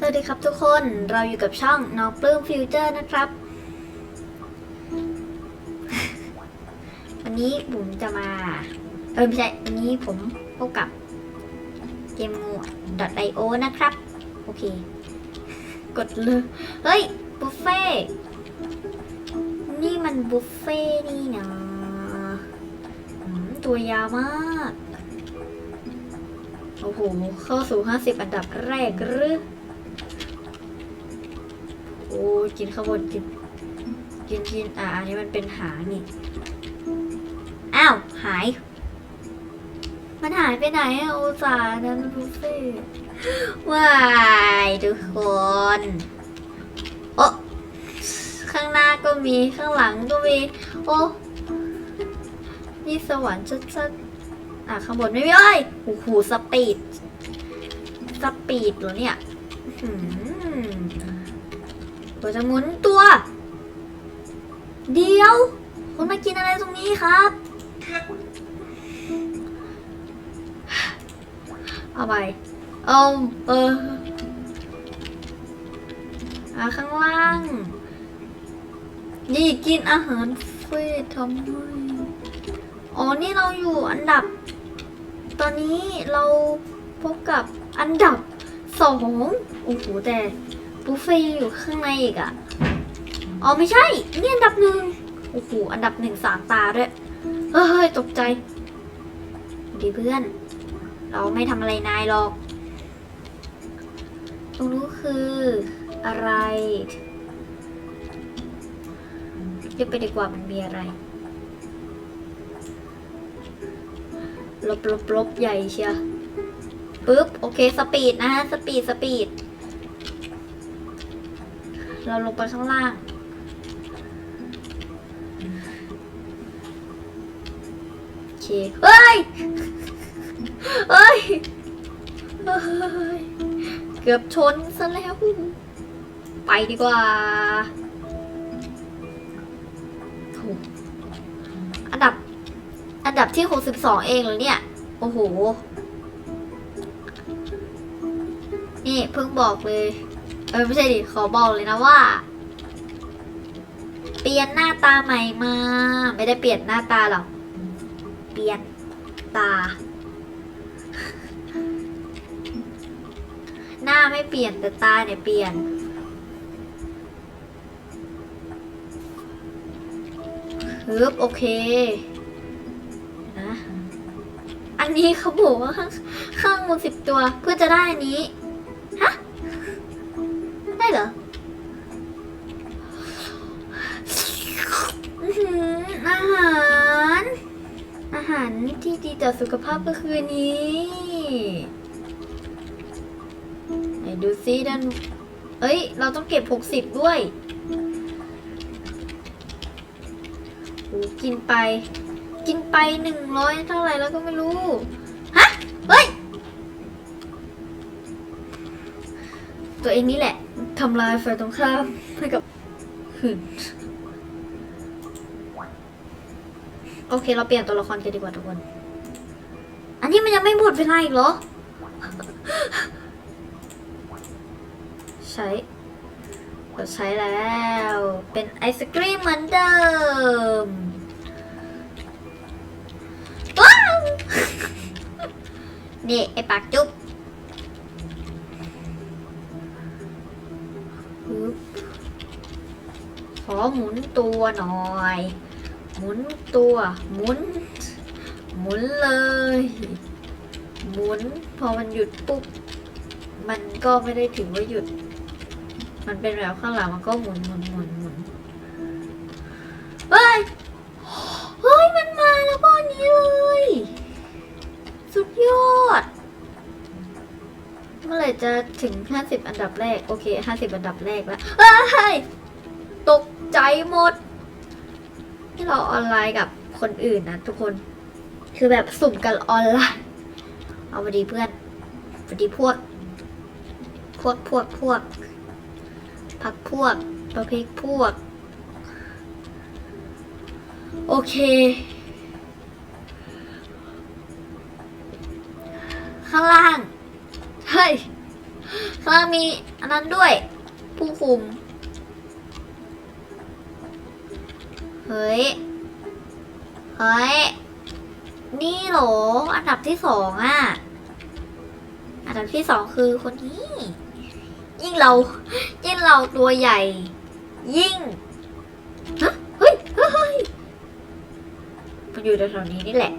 สวัสดีครับทุกคนเราอยู่กับช่องน้องปลื้มฟิวเจอร์นะครับ วันนี้ผมจะมา เออไม่ใช่วันนี้ผมพบกับเกมงู .io นะครับ โอเค กดเลย เฮ้ย บุฟเฟ่นี่มันบุฟเฟ่นี่นะอืมตัวยาวมาก โอ้โห เข้าสู่ 50 อันดับแรกหรือ อ้กินข้าวบนกิน กินกินอ่าอันนี้มันเป็นหางนี่ อ้าว หาย มันหายไปไหนอะอุตส่าห์นั้นบุฟเฟ่ว้ายทุกคนโอ้ข้างหน้าก็มีข้างหลังก็มี โอ้นี่สวรรค์ชัดๆอะข้างบนไม่มีเอ้ยโอ้โหสปีด สปีดเหรอเนี่ย อื้อ หือเราจะหมุนตัว เดี๋ยว คุณมากินอะไรตรงนี้ครับ เอาไป เอาเอออาข้างล่างนี่กินอาหารฟรีทำไมอ๋อ นี่เราอยู่อันดับ ตอนนี้เราพบกับอันดับสองโอ้โหแต่ บุฟเฟ่อยู่ข้างในอีกอะอ๋อไม่ใช่ นี่อันดับหนึ่งโอ้โห อันดับหนึ่งสามตาด้วย เฮ้ย ตกใจ ดีเพื่อน เราไม่ทำอะไรนายหรอก ตรงนู้นคืออะไรเรียกไปดีกว่ามันมีอะไร ลบลบลบใหญ่เชียปึ๊บ โอเค สปีดนะฮะ สปีด สปีด เราลงไปข้างล่าง โอเคเฮ้ยเฮ้ย เฮ้ย เกือบชนซะแล้ว ไปดีกว่าอันดับ อันดับที่ 62 เองเหรอเนี่ย โอ้โห นี่เพิ่งบอกเลย ออไม่ใช่ดิขอบอกเลยนะว่า เปลี่ยนหน้าตาใหม่มา ไม่ได้เปลี่ยนหน้าตาหรอกเปลี่ยนตา หน้าไม่เปลี่ยนแต่ตาเนี่ยเปลี่ยนฮึบโอเคนะอันนี้เขาบอกว่าข้างข้างบนสิบตัวเพื่อจะได้อันนี้ ที่ดีต่อสุขภาพก็คือนี้ไหนดูซิด้านเอ้ย เราต้องเก็บ 60 ด้วยโอ้กินไป กินไปหนึ่งร้อยเท่าไหร่แล้วก็ไม่รู้ ฮะ เฮ้ย ตัวเองนี่แหละทำลายฝ่ายตรงข้ามให้กับหืนโอเค เราเปลี่ยนตัวละครกันดีกว่าทุกคน นนี้มันยังไม่หมดเวลาอีกเหรอ ใช้เราใช้แล้ว เป็นไอศกรีมเหมือนเดิม ว้าว นี่ ไอปากจุ๊บขอหมุนตัวหน่อย หมุนตัว หมุน หมุนเลย หมุน พอมันหยุดปุ๊บ มันก็ไม่ได้ถือว่าหยุด มันเป็นแบบข้างหลังมันก็หมุนหมุนหมุนหมุนเฮ้ย เฮ้ย มันมาแล้วก้อนนี้เลย สุดยอด เมื่อไหร่จะถึง 50 อันดับแรก โอเค 50 อันดับแรกแล้วเฮ้ย ตกใจหมด ที่เราออนไลน์กับคนอื่นนะทุกคน คือแบบสุ่มกันออนไลน์ เอาพอดีเพื่อนพอดีพวก พวกพวกพวกพักพวกประเภทพวก โอเค ข้างล่าง เฮ้ย ข้างล่างมีอันนั้นด้วย ผู้คุม เฮ้ย เฮ้ย นี่เหรออันดับที่สองอะ อันดับที่สองคือคนนี้ ยิ่งเรา ยิ่งเราตัวใหญ่ ยิ่งฮะเฮ้ยเฮ้ยเฮ้ยมันอยู่แถวๆนี้นี่แหละ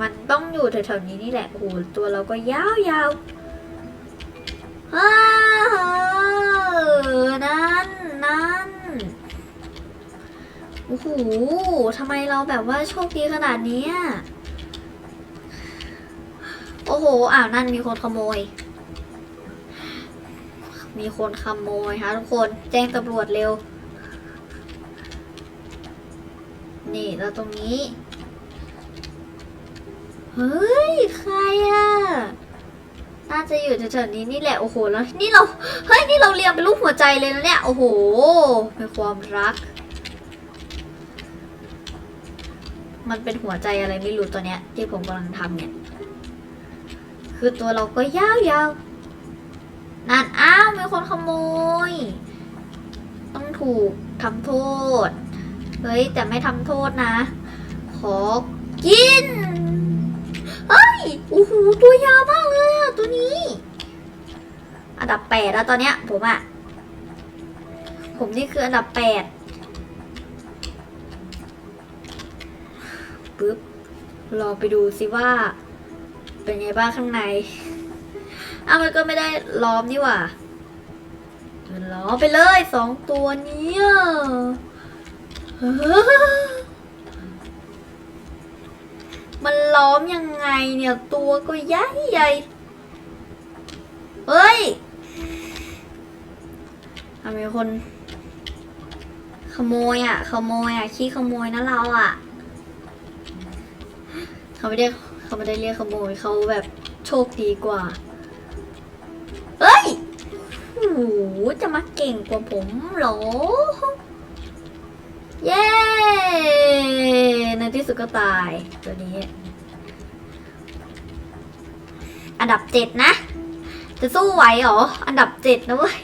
มันต้องอยู่แถวๆนี้นี่แหละโอ้โหตัวเราก็ยาวๆอ้าวนั่นนั่นโอ้โหทำไมเราแบบว่าโชคดีขนาดนี้อะ โอ้โห อ้าวนั่นมีคนขโมย มีคนขโมยค่ะทุกคนแจ้งตำรวจเร็ว นี่แล้วตรงนี้ เฮ้ย ใครอะน่าจะอยู่แถวๆนี้นี่แหละโอ้โหแล้วนี่เราเฮ้ยนี่เราเรียงเป็นรูปหัวใจเลยนะเนี่ยโอ้โหเป็นความรักมันเป็นหัวใจอะไรไม่รู้ตัวเนี้ยที่ผมกำลังทำเนี่ย คือตัวเราก็ยาวๆนั่นอ้าวมีคนขโมย ต้องถูกทำโทษ เฮ้ย แต่ไม่ทำโทษนะ ขอกิน เฮ้ย โอ้โห ตัวยาวมากเลยอะตัวนี้ อันดับแปดแล้วตอนเนี้ย ผมอะผมนี่คืออันดับแปดปึ๊บ รอไปดูสิว่า เป็นไงบ้างข้างในอ้าวมันก็ไม่ได้ล้อมนี่หว่ามันล้อมไปเลยสองตัวนี้มันล้อมยังไงเนี่ยตัวก็ใหญ่ใหญ่เฮ้ยทำไมคน ขโมยอะ ขโมยอะ ขี้ขโมยนะเราอะ เขาไม่ได้ เขาไม่ได้เรียกขโมยเขาแบบโชคดีกว่า เฮ้ยโอ้จะมาเก่งกว่าผมเหรอ เย้ ในที่สุดก็ตายตัวนี้ อันดับเจ็ดนะ จะสู้ไหวเหรอ อันดับเจ็ดนะเว้ย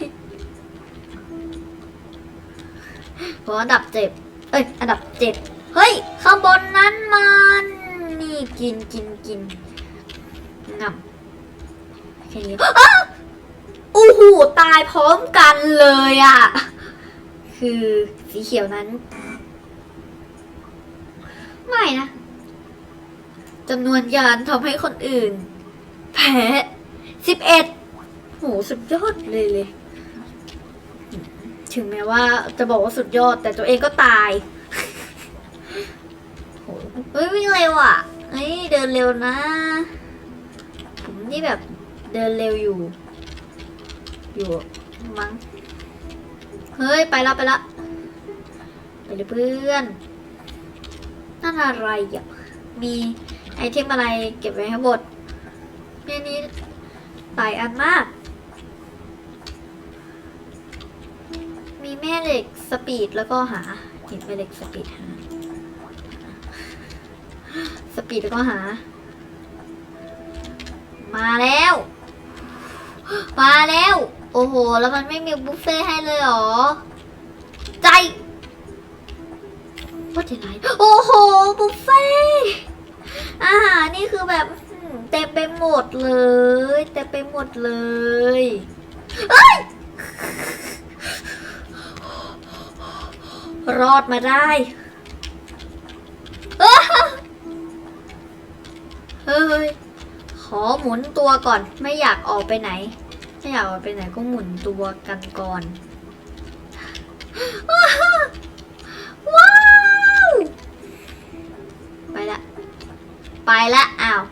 พราะอันดับเจ็ดเอ้ย อันดับเจ็ดเฮ้ย ข้างบนนั้นมัน นี่กินกินกินงับแค่นี้อ้าวโอ้โหตายพร้อมกันเลยอะ คือสีเขียวนั้น ไม่นะจำนวนยานทำให้คนอื่น แพ้สิบเอ็ดโหสุดยอดเลยเลย ถึงแม้ว่าจะบอกว่าสุดยอดแต่ตัวเองก็ตาย โหเฮ้ยวิ่งเร็วอะเฮ้ยเดินเร็วนะ ผมนี่แบบเดินเร็วอยู่ อยู่มั้ง เฮ้ย ไปละไปละ ไปเลยเพื่อน นั่นอะไรอะ มีไอเทมอะไรเก็บไว้ให้หมดเนี่ยนี้หลายอันมาก มีแม่เหล็กสปีดแล้วก็หาเห็นแม่เหล็กสปีดหา สปีดแล้วก็หา มาแล้ว มาแล้ว โอ้โห แล้วมันไม่มีบุฟเฟ่ให้เลยเหรอ ใจว่าจะไหนโอ้โห บุฟเฟ่ต์อาหารนี่คือแบบเต็มไปหมดเลย เต็มไปหมดเลยเอ้ยรอดมาได้ เฮ้ย ขอหมุนตัวก่อน ไม่อยากออกไปไหน ไม่อยากออกไปไหนก็หมุนตัวกันก่อน ว้าว ไปละ ไปละ อ้าว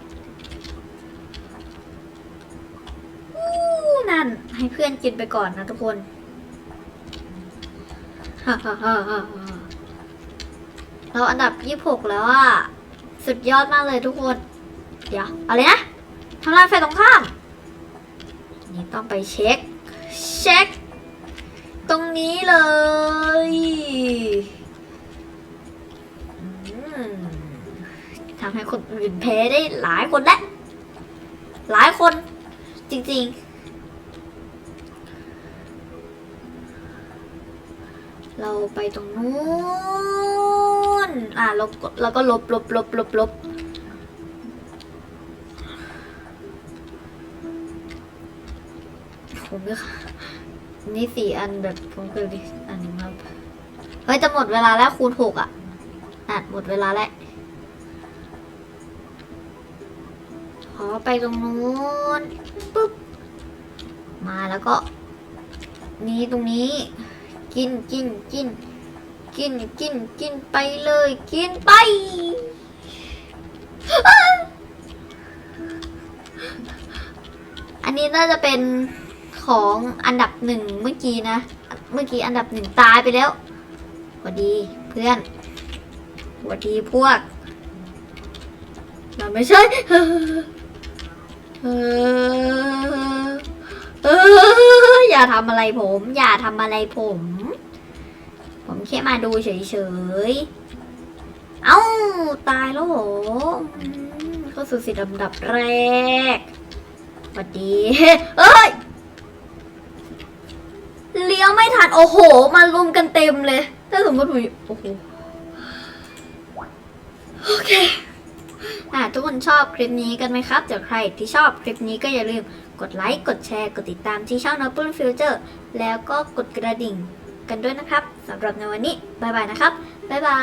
นั่น ให้เพื่อนกินไปก่อนนะทุกคนฮ่าฮ่าฮ่าฮ่าเราอันดับยี่หกแล้วอะสุดยอดมากเลยทุกคน เดี๋ยวอะไรนะทำลายไฟายตรงข้ามนี่ต้องไปเช็ค เช็ค ตรงนี้เลยทำให้คนอื่นเพ้ได้หลายคนแล้วหลายคนจริงๆ เราไปตรงนู้น อะเราก็เราก็ลบลบลบลบลบ ผมก็นี่สี่อันแบบผมเคยดิอันนึงครับ เฮ้ยจะหมดเวลาแล้วคูณหกอะอะหมดเวลาแล้วขอไปตรงนู้นปุ๊บ มาแล้วก็ นี่ตรงนี้ กินกินกิน กินกินกินไปเลย กินไปอันนี้น่าจะเป็น ของอันดับหนึ่งเมื่อกี้นะ เมื่อกี้อันดับหนึ่งตายไปแล้วสวัสดีเพื่อนสวัสดีพวกเราไม่ใช่เออเอออย่าทำอะไรผม อย่าทำอะไรผม ผมแค่มาดูเฉยๆ เอ้า ตายแล้วเหรออืมเข้าสู่สิทธิ์ลำดับแรกสวัสดี เอ้ย เลี้ยวไม่ทันโอ้โห มารุมกันเต็มเลย ถ้าสมมติผมโอ้โหโอเคอะทุกคนชอบคลิปนี้กันไหมครับเดี๋ยวใครที่ชอบคลิปนี้ก็อย่าลืมกดไลค์กดแชร์ กดติดตามที่ช่อง n o b l e Future แล้วก็กดกระดิ่งกันด้วยนะครับสำหรับในวันนี้บายบายนะครับบายบา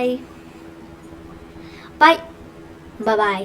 ยบายบายบาย